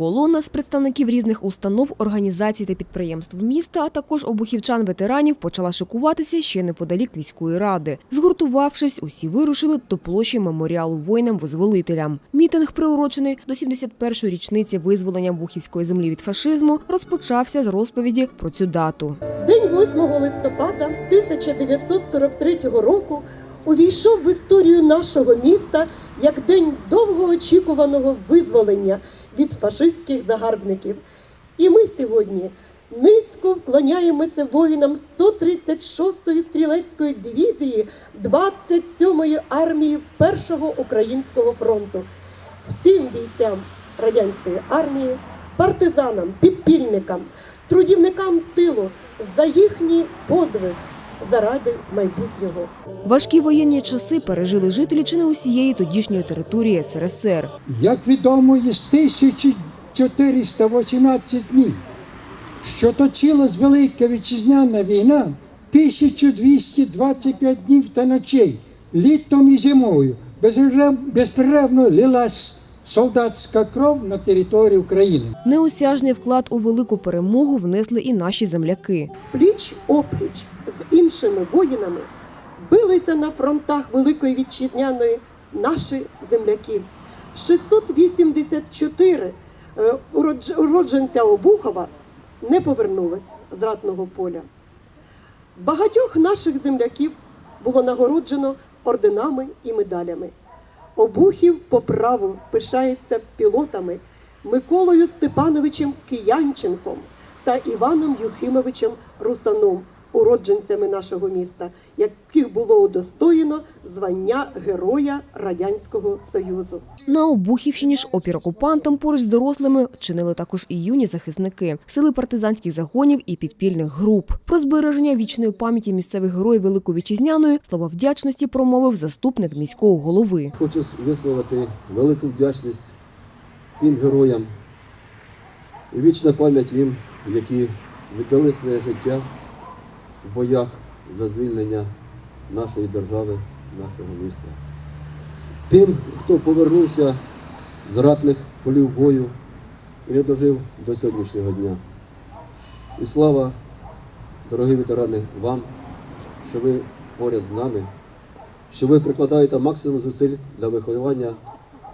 Колона з представників різних установ, організацій та підприємств міста, а також обухівчан-ветеранів почала шикуватися ще неподалік міської ради. Згуртувавшись, усі вирушили до площі меморіалу воїнам-визволителям. Мітинг, приурочений до 71-ї річниці визволення бухівської землі від фашизму, розпочався з розповіді про цю дату. День 8 листопада 1943 року увійшов в історію нашого міста як день довгоочікуваного визволення від фашистських загарбників. І ми сьогодні низько вклоняємося воїнам 136-ї стрілецької дивізії 27-ї армії Першого українського фронту, всім бійцям радянської армії, партизанам, підпільникам, трудівникам тилу за їхній подвиг заради майбутнього. Важкі воєнні часи пережили жителі чи не усієї тодішньої території СРСР. Як відомо, із 1418 днів, що точилась Велика Вітчизняна війна, 1225 днів та ночей, літом і зимою, безперерв- безперервно лилась солдатська кров на території України. Неосяжний вклад у велику перемогу внесли і наші земляки. Пліч опліч з іншими воїнами билися на фронтах Великої Вітчизняної наші земляки. 684 е, уродженця Обухова не повернулись з ратного поля. Багатьох наших земляків було нагороджено орденами і медалями. Обухів по праву пишається пілотами Миколою Степановичем Киянченком та Іваном Юхимовичем Русаном, уродженцями нашого міста, яких було удостоєно звання Героя Радянського Союзу. На Обухівщині ж опір окупантам поруч з дорослими чинили також і юні захисники, сили партизанських загонів і підпільних груп. Про збереження вічної пам'яті місцевих героїв Великої Вітчизняної слова вдячності промовив заступник міського голови. Хочу висловити велику вдячність тим героям і вічна пам'ять їм, які віддали своє життя в боях за звільнення нашої держави, нашого міста. Тим, хто повернувся з ратних полів бою і не дожив до сьогоднішнього дня. І слава, дорогі ветерани, вам, що ви поряд з нами що ви прикладаєте максимум зусиль для виховання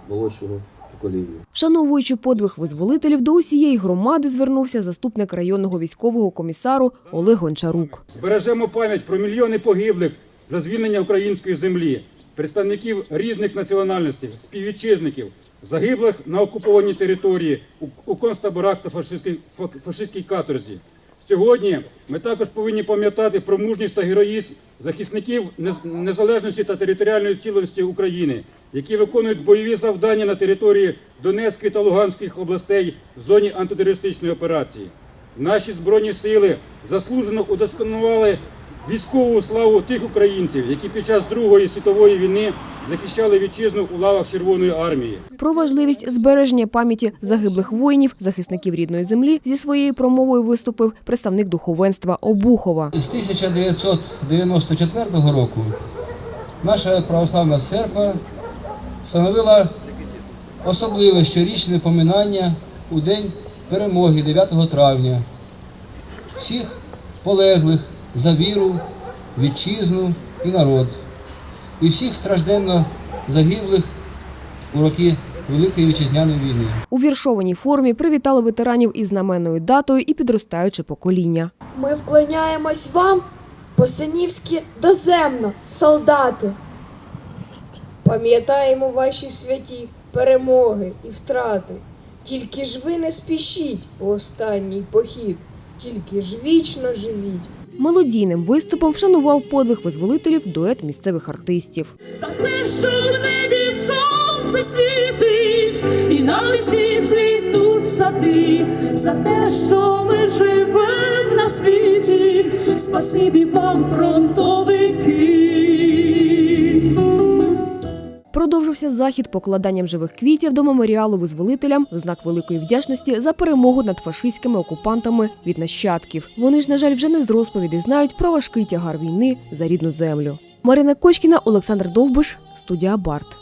молодшого покоління. Вшановуючи подвиг визволителів, до усієї громади звернувся заступник районного військового комісару Олег Гончарук. Збережемо пам'ять про мільйони погиблих за звільнення української землі, представників різних національностей, співвітчизників, загиблих на окупованій території у, концтаборах та фашистській, фашистській каторзі. Сьогодні ми також повинні пам'ятати про мужність та героїзм захисників незалежності та територіальної цілісності України, які виконують бойові завдання на території Донецької та Луганської областей в зоні антитерористичної операції. Наші збройні сили заслужено удосконалювали військову славу тих українців, які під час Другої світової війни захищали вітчизну у лавах Червоної армії. Про важливість збереження пам'яті загиблих воїнів, захисників рідної землі зі своєю промовою виступив представник духовенства Обухова. З 1994 року наша православна церква встановила особливе щорічне поминання у День перемоги 9 травня всіх полеглих за віру, вітчизну і народ, і всіх стражденно загиблих у роки Великої вітчизняної війни. У віршованій формі привітали ветеранів із знаменною датою і підростаюче покоління. Ми вклоняємось вам, по-синівськи доземно, солдати. Пам'ятаємо ваші святі перемоги і втрати. Тільки ж ви не спішіть у останній похід, тільки ж вічно живіть. Мелодійним виступом вшанував подвиг визволителів дует місцевих артистів. За те, що в небі сонце світить, і на весні цвітуть сади, за те, що ми живем на світі, спасибі вам, фронтовики. Продовжився захід покладанням живих квітів до меморіалу визволителям в знак великої вдячності за перемогу над фашистськими окупантами від нащадків. Вони ж, на жаль, вже не з розповіді знають про важкий тягар війни за рідну землю. Марина Кочкіна, Олександр Довбиш, студія Барт.